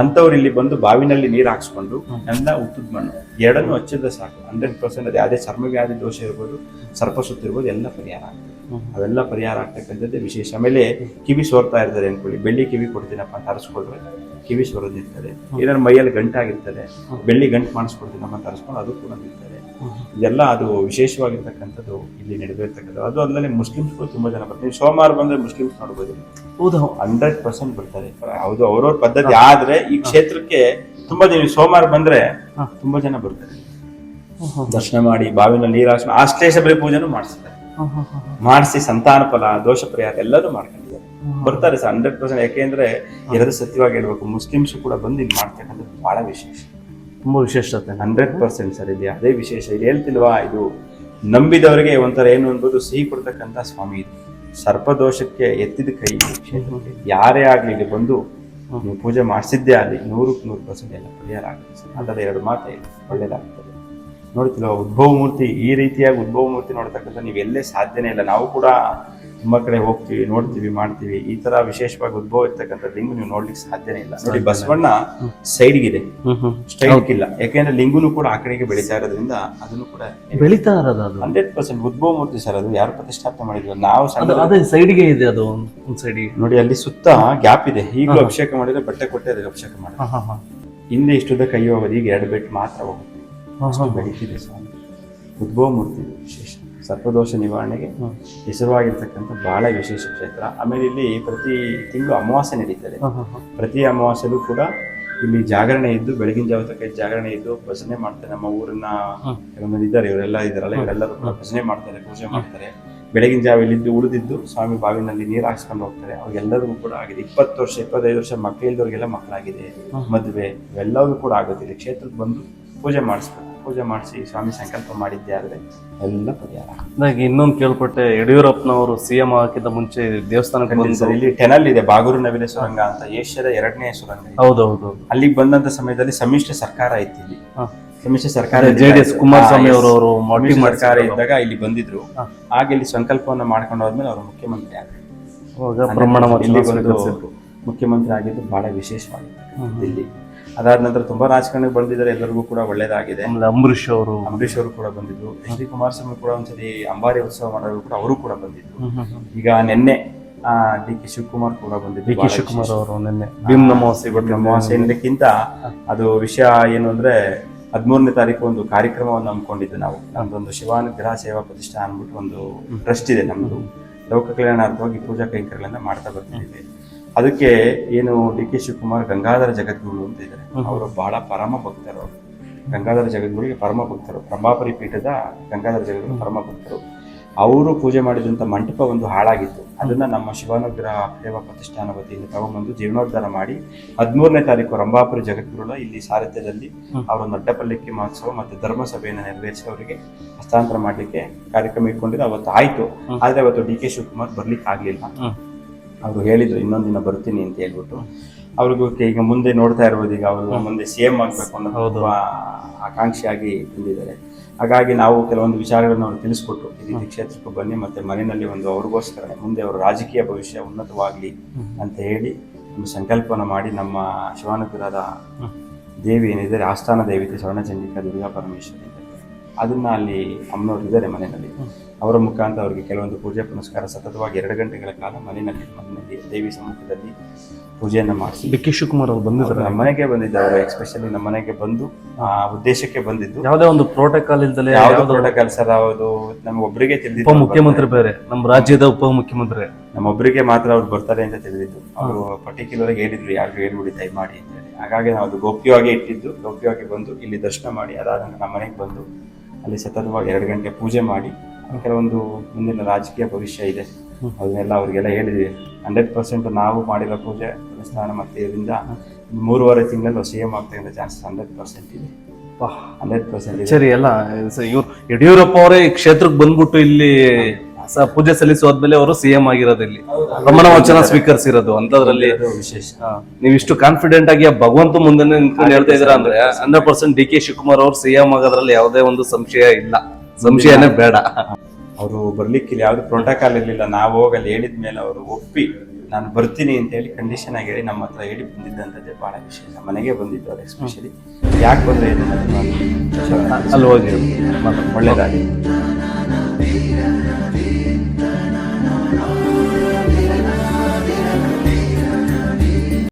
ಅಂತವ್ರು ಇಲ್ಲಿ ಬಂದು ಬಾವಿನಲ್ಲಿ ನೀರು ಹಾಕ್ಸ್ಕೊಂಡು ಎಲ್ಲ ಉತ್ತದ ಮಣ್ಣು. ಎರಡನ್ನು ಹಚ್ಚಿದ್ರೆ ಸಾಕು. ಹಂಡ್ರೆಡ್ ಪರ್ಸೆಂಟ್ ಅದು ಯಾವುದೇ ಚರ್ಮವ್ಯಾಧಿ ದೋಷ ಇರ್ಬೋದು ಸರ್ಪ ಸುತ್ತಿರ್ಬೋದು ಎಲ್ಲ ಪರಿಹಾರ ಆಗ್ತದೆ. ಅವೆಲ್ಲ ಪರಿಹಾರ ಆಗ್ತಕ್ಕಂಥದ್ದೇ ವಿಶೇಷ. ಆಮೇಲೆ ಕಿವಿ ಸೋರ್ತಾ ಇರ್ತದೆ ಅನ್ಕೊಳ್ಳಿ. ಬೆಳ್ಳಿ ಕಿವಿ ಕೊಡ್ತೀನಪ್ಪ ಅಂತ ಹರಿಸ್ಕೊಂಡ್ರೆ ಕಿವಿ ಸೋರೋದಿರ್ತದೆ. ಏನಾದ್ರು ಮೈಯಲ್ಲಿ ಗಂಟಾಗಿರ್ತದೆ ಬೆಳ್ಳಿ ಗಂಟು ಮಾಡಿಸ್ಕೊಡ್ತೀನಪ್ಪ ಅಂತ ಅರಿಸ್ಕೊಂಡು ಅದು ಕೂಡ ನಿಲ್ತದೆ ಇದೆಲ್ಲ ಅದು ವಿಶೇಷವಾಗಿರ್ತಕ್ಕಂಥದ್ದು ಇಲ್ಲಿ ನಡೆದಿರ್ತಕ್ಕಂಥದ್ದು. ಅದು ಅಲ್ಲದೆ ಮುಸ್ಲಿಮ್ಸ್ಗಳು ತುಂಬಾ ಜನ ಬರ್ತಾರೆ. ಸೋಮವಾರ ಬಂದ್ರೆ ಮುಸ್ಲಿಮ್ಸ್ ನೋಡ್ಬೋದು. ಹೌದು. ಹಂಡ್ರೆಡ್ ಪರ್ಸೆಂಟ್ ಬರ್ತಾರೆ. ಹೌದು ಅವ್ರವ್ರ ಪದ್ಧತಿ. ಆದ್ರೆ ಈ ಕ್ಷೇತ್ರಕ್ಕೆ ತುಂಬಾ ಜನ ಸೋಮವಾರ ಬಂದ್ರೆ ತುಂಬಾ ಜನ ಬರ್ತಾರೆ. ದರ್ಶನ ಮಾಡಿ ಬಾವಿನ ನೀರಾಶನ ಆಶ್ಲೇಷ ಪೂಜೆನೂ ಮಾಡಿಸ್ತಾರೆ. ಮಾಡಿಸಿ ಸಂತಾನ ಫಲ ದೋಷ ಪರಿಹಾರ ಎಲ್ಲರೂ ಮಾಡ್ಕೊಂಡಿದ್ದಾರೆ. ಬರ್ತಾರೆ ಸರ್ ಹಂಡ್ರೆಡ್ ಪರ್ಸೆಂಟ್. ಯಾಕೆಂದ್ರೆ ಎರಡು ಸತ್ಯವಾಗಿ ಹೇಳ್ಬೇಕು ಮುಸ್ಲಿಮ್ಸ್ ಕೂಡ ಬಂದು ಇಲ್ಲಿ ಮಾಡ್ತಕ್ಕಂಥದ್ದು ಬಹಳ ವಿಶೇಷ. ತುಂಬಾ ವಿಶೇಷತೆ. ಹಂಡ್ರೆಡ್ ಪರ್ಸೆಂಟ್ ಸರ್ ಇದೆ. ಅದೇ ವಿಶೇಷ. ಇದು ಹೇಳ್ತಿಲ್ವಾ, ಇದು ನಂಬಿದವರಿಗೆ ಒಂಥರ ಏನು ಅನ್ಬೋದು, ಸಿಹಿ ಕೊಡ್ತಕ್ಕಂಥ ಸ್ವಾಮಿ ಇದು. ಸರ್ಪದೋಷಕ್ಕೆ ಎತ್ತಿದ ಕೈ. ಯಾರೇ ಆಗಲಿ ಇಲ್ಲಿ ಬಂದು ಪೂಜೆ ಮಾಡಿಸಿದ್ದೇ ಆಗಲಿ ನೂರಕ್ಕೆ ನೂರು ಪರ್ಸೆಂಟ್ ಎಲ್ಲ ಪರಿಹಾರ ಆಗುತ್ತೆ ಸರ್. ಅದರ ಎರಡು ಮಾತೇ ಇಲ್ಲ ನೋಡ್ತಿಲ್ವಾ ಉದ್ಭವ ಮೂರ್ತಿ ಈ ರೀತಿಯಾಗಿ ಉದ್ಭವ ಮೂರ್ತಿ ನೋಡ್ತಕ್ಕಂಥ ನೀವು ಎಲ್ಲೇ ಸಾಧ್ಯನೇ ಇಲ್ಲ. ನಾವು ಕೂಡ ತುಂಬ ಕಡೆ ಹೋಗ್ತೀವಿ ನೋಡ್ತೀವಿ ಮಾಡ್ತೀವಿ. ಈ ತರ ವಿಶೇಷವಾಗಿ ಉದ್ಭವ ಇರ್ತಕ್ಕಂಥ ಲಿಂಗು ನೀವು ನೋಡ್ಲಿಕ್ಕೆ ಸಾಧ್ಯನೇ ಇಲ್ಲ. ನೋಡಿ ಬಸವಣ್ಣ ಸೈಡ್ಗಿದೆ. ಸ್ಟ್ರೈಟ್ ಇಲ್ಲ. ಯಾಕೆಂದ್ರೆ ಲಿಂಗುನು ಕೂಡ ಆ ಕಡೆಗೆ ಬೆಳೀತಾ ಇರೋದ್ರಿಂದ ಅದನ್ನು ಕೂಡ ಬೆಳೀತಾ ಇರೋದು ಅದು. ಹಂಡ್ರೆಡ್ ಪರ್ಸೆಂಟ್ ಉದ್ಭವ ಮೂರ್ತಿ ಸರ್ ಅದು. ಯಾರು ಪ್ರತಿಷ್ಠಾಪನೆ ಮಾಡಿದ್ರು? ನಾವು ಅದು ಸೈಡ್ಗೆ ಇದೆ ಅದು ಒಂದ್- ಸೈಡಿ. ನೋಡಿ ಅಲ್ಲಿ ಸುತ್ತ ಗ್ಯಾಪ್ ಇದೆ. ಈಗಲೂ ಅಭಿಷೇಕ ಮಾಡಿದ್ರೆ ಬಟ್ಟೆ ಕೊಟ್ಟೆ ಅದಕ್ಕೆ ಅಭಿಷೇಕ ಮಾಡಿ ಹಿಂದೆ ಇಷ್ಟುದ ಕೈ ಹೋಗೋದು ಈಗ ಎರಡು ಬೆಟ್ ಮಾತ್ರ ಹೋಗುತ್ತೆ. ಅಷ್ಟು ಬೆಳೀತಿದೆ ಸ್ವಾಮಿ. ಉದ್ಭವ ಮೂರ್ತಿ ವಿಶೇಷ. ಸರ್ಪದೋಷ ನಿವಾರಣೆಗೆ ಹೆಸರುವಾಗಿರ್ತಕ್ಕಂಥ ಬಹಳ ವಿಶೇಷ ಕ್ಷೇತ್ರ. ಆಮೇಲೆ ಇಲ್ಲಿ ಪ್ರತಿ ತಿಂಗಳು ಅಮಾವಾಸ್ಯೆ ನಡೀತದೆ. ಪ್ರತಿ ಅಮಾವಾಸ್ಯೆಲೂ ಕೂಡ ಇಲ್ಲಿ ಜಾಗರಣೆ ಇದ್ದು ಬೆಳಗಿನ ಜಾವ ತನಕ ಜಾಗರಣೆ ಇದ್ದು ಭಜನೆ ಮಾಡ್ತಾರೆ. ನಮ್ಮ ಊರಿನ ಕೆಲವೊಂದು ಇದ್ದಾರೆ ಇವರೆಲ್ಲ ಇದ್ದಾರಲ್ಲ ಇವರೆಲ್ಲರೂ ಕೂಡ ಭಜನೆ ಮಾಡ್ತಾರೆ ಪೂಜೆ ಮಾಡ್ತಾರೆ. ಬೆಳಗಿನ ಜಾವ ಇಲ್ಲಿದ್ದು ಉಳಿದಿದ್ದು ಸ್ವಾಮಿ ಬಾವಿನಲ್ಲಿ ನೀರು ಹಾಕ್ಸ್ಕೊಂಡು ಹೋಗ್ತಾರೆ. ಅವ್ರಿಗೆಲ್ಲರಿಗೂ ಕೂಡ ಆಗಿದೆ. ಇಪ್ಪತ್ತು ವರ್ಷ ಇಪ್ಪತ್ತೈದು ವರ್ಷ ಮಕ್ಕಳಿದ್ದವ್ರಿಗೆಲ್ಲ ಮಕ್ಕಳಾಗಿದೆ. ಮದುವೆ ಇವೆಲ್ಲವೂ ಕೂಡ ಆಗುತ್ತೆ. ಇಲ್ಲಿ ಕ್ಷೇತ್ರಕ್ಕೆ ಬಂದು ಪೂಜೆ ಮಾಡಿಸ್ಬೇಕು. ಪೂಜೆ ಮಾಡಿಸಿ ಸ್ವಾಮಿ ಸಂಕಲ್ಪ ಮಾಡಿದ್ದೆ ಆದರೆ ಎಲ್ಲ ಪರಿಹಾರ. ಇನ್ನೊಂದು ಕೇಳ್ಪಟ್ಟೆ ಯಡಿಯೂರಪ್ಪನವರು ಸಿಎಂ ಆಗಕ್ಕಿಂತ ಮುಂಚೆ ದೇವಸ್ಥಾನಕ್ಕೆ ಬಂದು ಇಲ್ಲಿ ಟೆನಲ್ ಇದೆ ಬಾಗೂರು ನವಿಲೆ ಸುರಂಗ ಅಂತ ಏಷ್ಯಾದ ಎರಡನೇ ಸುರಂಗ ಇದೆ. ಹೌದೌದು ಅಲ್ಲಿಗೆ ಬಂದಂತ ಸಮಯದಲ್ಲಿ ಸಮ್ಮಿಶ್ರ ಸರ್ಕಾರ ಇತ್ತು ಇಲ್ಲಿ. ಸಮ್ಮಿಶ್ರ ಸರ್ಕಾರ ಜೆ ಡಿ ಎಸ್ ಕುಮಾರಸ್ವಾಮಿ ಅವರು ಸಮ್ಮಿಶ್ರ ಸರ್ಕಾರ ಇದ್ದಾಗ ಇಲ್ಲಿ ಬಂದಿದ್ರು. ಆಗ ಇಲ್ಲಿ ಸಂಕಲ್ಪವನ್ನ ಮಾಡ್ಕೊಂಡು ಹೋದ್ಮೇಲೆ ಅವರು ಮುಖ್ಯಮಂತ್ರಿ ಆಗಿದ್ರು. ಪ್ರಮಾಣ ಇಲ್ಲಿ ವಚನ ಬಂದು ಸ್ವೀಕರಿಸಿದ್ರು. ಮುಖ್ಯಮಂತ್ರಿ ಆಗಿದ್ದು ಬಹಳ ವಿಶೇಷವಾಗಿದೆ ಇಲ್ಲಿ. ಅದಾದ ನಂತರ ತುಂಬಾ ರಾಜಕಾರಣಿ ಬಂದಿದ್ದಾರೆ. ಎಲ್ಲರಿಗೂ ಕೂಡ ಒಳ್ಳೇದಾಗಿದೆ. ಅಂಬರೀಷ್ ಅವರು. ಅಂಬರೀಷ್ ಅವರು ಕೂಡ ಬಂದಿದ್ರು. ಎಚ್ ಡಿ ಕುಮಾರಸ್ವಾಮಿ ಕೂಡ ಒಂದ್ಸರಿ ಅಂಬಾರಿ ಉತ್ಸವ ಮಾಡಲು ಕೂಡ ಅವರು ಕೂಡ ಬಂದಿದ್ರು. ಈಗ ನಿನ್ನೆ ಡಿ ಕೆ ಶಿವಕುಮಾರ್ ಕೂಡ ಬಂದಿದ್ರು ಡಿ ಕೆ ಶಿವಕುಮಾರ್ ಅವರು ನಿನ್ನೆ. ಭೀಮ್ ನಮೋಸಿ ಬಟ್ ಅಮಾವಾಸ್ಯೆ ಎನ್ನೋದಕ್ಕಿಂತ ಅದು ವಿಷಯ ಏನು ಅಂದ್ರೆ ಹದಿಮೂರನೇ ತಾರೀಕು ಒಂದು ಕಾರ್ಯಕ್ರಮವನ್ನು ಹಮ್ಮಿಕೊಂಡಿದ್ದು ನಾವು. ನಮ್ದೊಂದು ಶಿವಾನುಗ್ರಹ ಸೇವಾ ಪ್ರತಿಷ್ಠಾನ ಅಂದ್ಬಿಟ್ಟು ಒಂದು ಟ್ರಸ್ಟ್ ಇದೆ ನಮ್ದು. ಲೋಕ ಕಲ್ಯಾಣಾರ್ಥವಾಗಿ ಪೂಜಾ ಕೈಂಕರ್ಯಗಳನ್ನ ಮಾಡ್ತಾ ಬರ್ತಿದ್ದೀವಿ. ಅದಕ್ಕೆ ಏನು ಡಿ ಕೆ ಶಿವಕುಮಾರ್ ಗಂಗಾಧರ ಜಗದ್ಗುರು ಅಂತ ಇದ್ದಾರೆ. ಅವರು ಬಹಳ ಪರಮ ಭಕ್ತರು. ಅವರು ಗಂಗಾಧರ ಜಗದ್ಗುರಿಗೆ ಪರಮ ಭಕ್ತರು. ರಂಭಾಪುರಿ ಪೀಠದ ಗಂಗಾಧರ ಜಗದ್ಗುರು ಪರಮ ಭಕ್ತರು. ಅವರು ಪೂಜೆ ಮಾಡಿದಂಥ ಮಂಟಪ ಒಂದು ಹಾಳಾಗಿತ್ತು. ಅದನ್ನ ನಮ್ಮ ಶಿವಾನುಗ್ರಹ ಸೇವಾ ಪ್ರತಿಷ್ಠಾನ ವತಿಯಿಂದ ತಗೊಂಡ್ಬಂದು ಜೀರ್ಣೋದ್ಧಾರ ಮಾಡಿ ಹದಿಮೂರನೇ ತಾರೀಕು ರಂಭಾಪುರಿ ಜಗದ್ಗುರುಳ ಇಲ್ಲಿ ಸಾರಥ್ಯದಲ್ಲಿ ಅವರ ಅಡ್ಡಪಲ್ಲಕ್ಕಿ ಮಹೋತ್ಸವ ಮತ್ತು ಧರ್ಮಸಭೆಯನ್ನು ನೆರವೇರಿಸಿ ಅವರಿಗೆ ಹಸ್ತಾಂತರ ಮಾಡಲಿಕ್ಕೆ ಕಾರ್ಯಕ್ರಮ ಇಟ್ಕೊಂಡಿದ್ದು ಅವತ್ತು ಆಯ್ತು ಆದರೆ ಅವತ್ತು ಡಿ ಕೆ ಶಿವಕುಮಾರ್ ಬರ್ಲಿಕ್ಕೆ ಆಗ್ಲಿಲ್ಲ ಅವರು ಹೇಳಿದ್ರು ಇನ್ನೊಂದು ದಿನ ಬರ್ತೀನಿ ಅಂತ ಹೇಳ್ಬಿಟ್ಟು. ಅವ್ರಿಗೂ ಈಗ ಮುಂದೆ ನೋಡ್ತಾ ಇರ್ಬೋದು ಈಗ ಅವರು ಮುಂದೆ ಸಿ ಎಂ ಆಗ್ಬೇಕು ಅನ್ನೋದು ತುಂಬಾ ಆಕಾಂಕ್ಷಿಯಾಗಿ ಬಂದಿದ್ದಾರೆ. ಹಾಗಾಗಿ ನಾವು ಕೆಲವೊಂದು ವಿಚಾರಗಳನ್ನು ಅವ್ರು ತಿಳಿಸ್ಕೊಟ್ಟು ಈ ರೀತಿ ಕ್ಷೇತ್ರಕ್ಕೆ ಬನ್ನಿ ಮತ್ತೆ ಮನೆಯಲ್ಲಿ ಒಂದು ಅವ್ರಿಗೋಸ್ಕರ ಮುಂದೆ ಅವರ ರಾಜಕೀಯ ಭವಿಷ್ಯ ಉನ್ನತವಾಗಲಿ ಅಂತ ಹೇಳಿ ಒಂದು ಸಂಕಲ್ಪನ ಮಾಡಿ ನಮ್ಮ ಶಿವಾನಗುರದ ದೇವಿ ಏನಿದ್ದಾರೆ ಆಸ್ಥಾನ ದೇವತೆ ಸ್ವರ್ಣಚಂಡಿಕಾ ದುರ್ಗಾ ಪರಮೇಶ್ವರಿ. ಅದನ್ನ ಅಲ್ಲಿ ಅಮ್ಮನವ್ರು ಇದ್ದಾರೆ ಮನೆಯಲ್ಲಿ. ಅವರ ಮುಖಾಂತರ ಅವರಿಗೆ ಕೆಲವೊಂದು ಪೂಜೆ ಪುನಸ್ಕಾರ ಸತತವಾಗಿ ಎರಡು ಗಂಟೆಗಳ ಕಾಲ ಮನೆಯಲ್ಲಿ ಮನೆಯಲ್ಲಿ ದೇವಿ ಸಮ್ಮುಖದಲ್ಲಿ ಪೂಜೆಯನ್ನು ಮಾಡಿಸಿ. ಡಿ ಕೆ ಶಿವಕುಮಾರ್ ಅವರು ಬಂದಿದ್ದಾರೆ. ನಮ್ಮ ಮನೆಗೆ ಬಂದಿದ್ದಾರೆ ಎಕ್ಸ್ಪೆಷಲಿ ನಮ್ಮ ಮನೆಗೆ ಬಂದು ಆ ಉದ್ದೇಶಕ್ಕೆ ಬಂದಿದ್ದು. ಯಾವುದೇ ಒಂದು ಪ್ರೋಟೋಕಾಲ್ ಇಲ್ದಲೆ ಯಾವುದೋ ಪ್ರೋಟೋಕಾಲ್ ಸರ್ ಅವರು ನಮಗೊಬ್ಬರಿಗೆ ತಿಳಿದಿದ್ದು ಮುಖ್ಯಮಂತ್ರಿ ಬೇರೆ ನಮ್ಮ ರಾಜ್ಯದ ಉಪ ಮುಖ್ಯಮಂತ್ರಿ. ನಮ್ಮೊಬ್ಬರಿಗೆ ಮಾತ್ರ ಅವ್ರು ಬರ್ತಾರೆ ಅಂತ ತಿಳಿದಿದ್ದು. ಅವರು ಪರ್ಟಿಕ್ಯುಲರ್ ಆಗಿ ಹೇಳಿದ್ರು ಯಾರಿಗೂ ಹೇಳ್ಬಿಡಿ ದಯಮಾಡಿ ಅಂತ ಹೇಳಿ. ಹಾಗಾಗಿ ನಾವು ಅದು ಗೌಪ್ಯವಾಗಿ ಇಟ್ಟಿದ್ದು ಗೌಪ್ಯವಾಗಿ ಬಂದು ಇಲ್ಲಿ ದರ್ಶನ ಮಾಡಿ ಅದಾದ ನಮ್ಮ ಮನೆಗೆ ಬಂದು ಅಲ್ಲಿ ಸತತವಾಗಿ ಎರಡು ಗಂಟೆ ಪೂಜೆ ಮಾಡಿ ಕೆಲವೊಂದು ಮುಂದಿನ ರಾಜಕೀಯ ಭವಿಷ್ಯ ಇದೆ. ಅದನ್ನೆಲ್ಲ ಅವ್ರಿಗೆಲ್ಲ ಹೇಳಿದ್ವಿ. ಹಂಡ್ರೆಡ್ ಪರ್ಸೆಂಟ್ ನಾವು ಮಾಡಿರೋ ಪೂಜೆ ಸ್ನಾನ ಮತ್ತೆ ಇದರಿಂದ ಮೂರುವರೆ ತಿಂಗಳಲ್ಲಿ ಸಿ ಎಂ ಆಗ್ತಕ್ಕಂಥ ಚಾನ್ಸಸ್ ಹಂಡ್ರೆಡ್ ಪರ್ಸೆಂಟ್ ಇದೆ. ಹಂಡ್ರೆಡ್ ಪರ್ಸೆಂಟ್ ಸರಿ ಎಲ್ಲ ಇವ್ರು ಯಡಿಯೂರಪ್ಪ ಅವರೇ ಈ ಕ್ಷೇತ್ರಕ್ಕೆ ಬಂದ್ಬಿಟ್ಟು ಇಲ್ಲಿ ಪೂಜೆ ಸಲ್ಲಿಸೋದ್ಮೇಲೆ ಅವರು ಸಿಎಂ ಆಗಿರೋದು ಇಲ್ಲಿ. ಪ್ರಮಾಣ ವಚನ ಸ್ವೀಕರಿಸಿರೋದು ಅಂತದ್ರಲ್ಲಿ ವಿಶೇಷ. ನೀವು ಇಷ್ಟು ಕಾನ್ಫಿಡೆಂಟ್ ಆಗಿ ಭಗವಂತ ಮುಂದೆ ನಿಂತ್ಕೊಂಡು ಹೇಳ್ತಾ ಇದ್ರ ಅಂದ್ರೆ hundred percent D K Shivakumar ಅವ್ರು ಸಿಎಂ ಆಗೋದ್ರಲ್ಲಿ ಯಾವುದೇ ಒಂದು ಸಂಶಯ ಇಲ್ಲ. ಸಂಶಯನೇ ಬೇಡ. ಅವರು ಬರ್ಲಿಕ್ಕೆ ಇಲ್ಲಿ ಯಾವ್ದು ಪ್ರೋಟೋಕಾಲ್ ಇರಲಿಲ್ಲ. ನಾವು ಹೋಗಲ್ಲಿ ಹೇಳಿದ ಮೇಲೆ ಅವರು ಒಪ್ಪಿ ನಾನು ಬರ್ತೀನಿ ಅಂತ ಹೇಳಿ ಕಂಡೀಷನ್ ಆಗಿ ಹೇಳಿ ನಮ್ಮ ಹತ್ರ ಹೇಳಿ ಬಂದಿದ್ದಂಥದ್ದೇ ಬಹಳ ವಿಶೇಷ. ಮನೆಗೆ ಬಂದಿದ್ದು ಅವ್ರು ಎಸ್ಪೆಷಲಿ ಯಾಕೆ ಬಂದ್ರೆ ನಾನು ಅಲ್ಲಿ ಹೋಗಿ ಒಳ್ಳೇದಾಗಿ Tira la ventana.